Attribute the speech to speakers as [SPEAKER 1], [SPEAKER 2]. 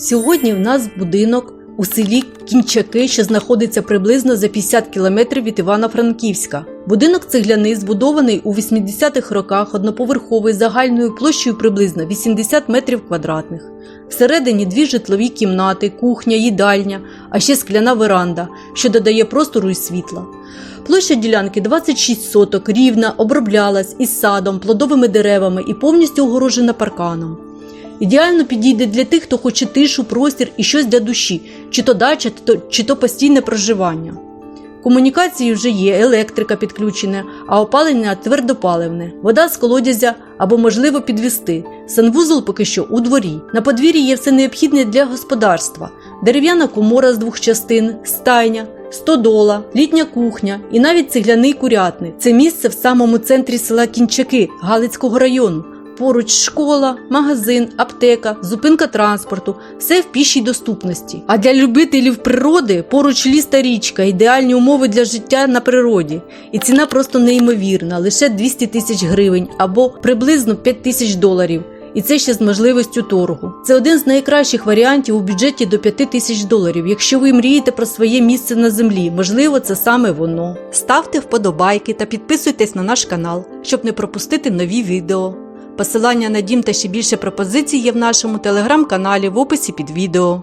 [SPEAKER 1] Сьогодні в нас будинок у селі Кінчаки, що знаходиться приблизно за 50 кілометрів від Івано-Франківська. Будинок цегляний, збудований у 80-х роках, одноповерховий загальною площею приблизно 80 метрів квадратних. Всередині дві житлові кімнати, кухня, їдальня, а ще скляна веранда, що додає простору і світла. Площа ділянки 26 соток, рівна, оброблялась із садом, плодовими деревами і повністю огорожена парканом. Ідеально підійде для тих, хто хоче тишу, простір і щось для душі, чи то дача, чи то, постійне проживання. Комунікації вже є, електрика підключена, а опалення твердопаливне, вода з колодязя або можливо підвести. Санвузол поки що у дворі. На подвір'ї є все необхідне для господарства: дерев'яна комора з двох частин, стайня, стодола, літня кухня і навіть цегляний курятник. Це місце в самому центрі села Кінчаки Галицького району. Поруч школа, магазин, аптека, зупинка транспорту все в пішій доступності. А для любителів природи поруч ліс та річка, ідеальні умови для життя на природі. І ціна просто неймовірна, лише 200 тисяч гривень або приблизно 5 тисяч доларів. І це ще з можливістю торгу. Це один з найкращих варіантів у бюджеті до 5 тисяч доларів. Якщо ви мрієте про своє місце на землі, можливо, це саме воно. Ставте вподобайки та підписуйтесь на наш канал, щоб не пропустити нові відео. Посилання на дім та ще більше пропозицій є в нашому телеграм-каналі в описі під відео.